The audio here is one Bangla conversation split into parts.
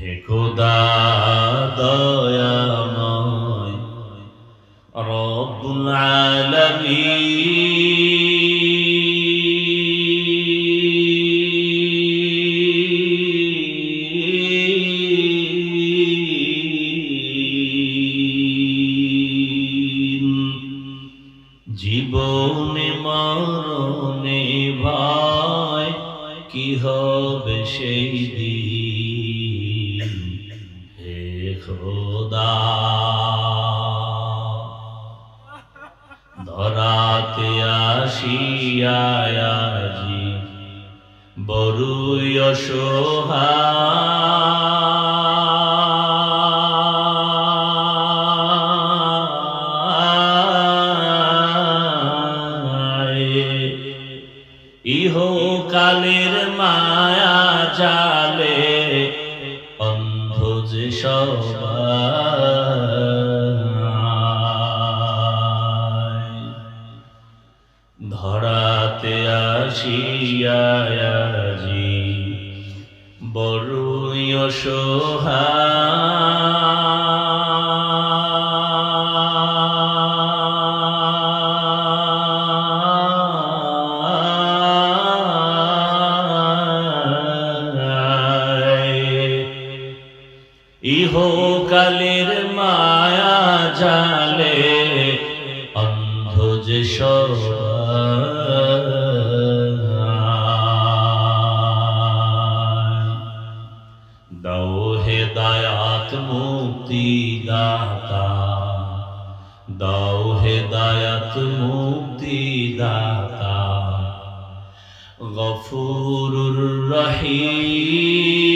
হে খোদা দয়াময় রব্বুল আলামিন। জীবনে মরণে ভাই কি হবে সেই দিন? খোদা ধরাতে আসিয়াজি বড়ুই অসহায় ইহো কালের মায়া যে সবাই ধরাতে আসিয়াজি বড়ুই অসহায়। ইহো কালের মায়া জালে অন্ধ যে। দাও দায়াত মুক্তি দাতা দাও হে দায়াত মুক্তি দাতা গফুরুর রহিম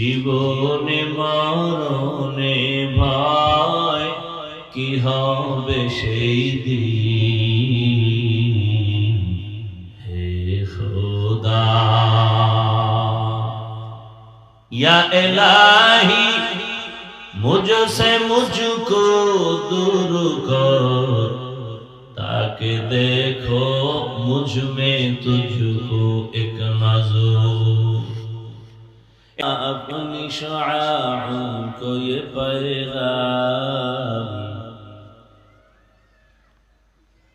জীবনে মরণে ভাই, কি হবে সেই দিন? হে খোদা। ইয়া এলাহি মুঝসে মুঝকো দূর কর। তাকে দেখো, মুঝ মে তুঝকো এক নজর। اپنی شعاعوں کو یہ پیغام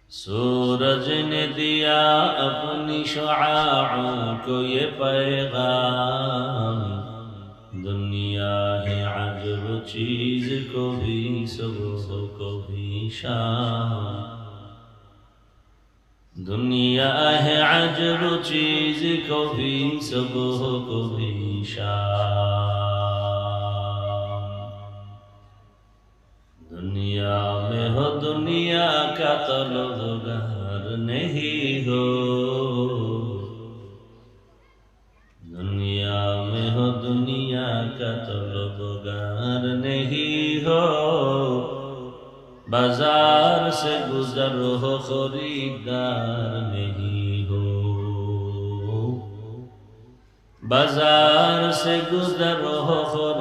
سورج نے دیا اپنی شعاعوں کو یہ پیغام دنیا ہے عجب چیز کو بھی، صبح کو بھی شام दुनिया है अजब चीज को भी सुबह को भी शाम दुनिया में हो दुनिया का तलबगार नहीं हो दुनिया में हो दुनिया का तलबगार नहीं बाजार से गुजर हो खरीदार नहीं हो बाजार से गुजर हो खरीदार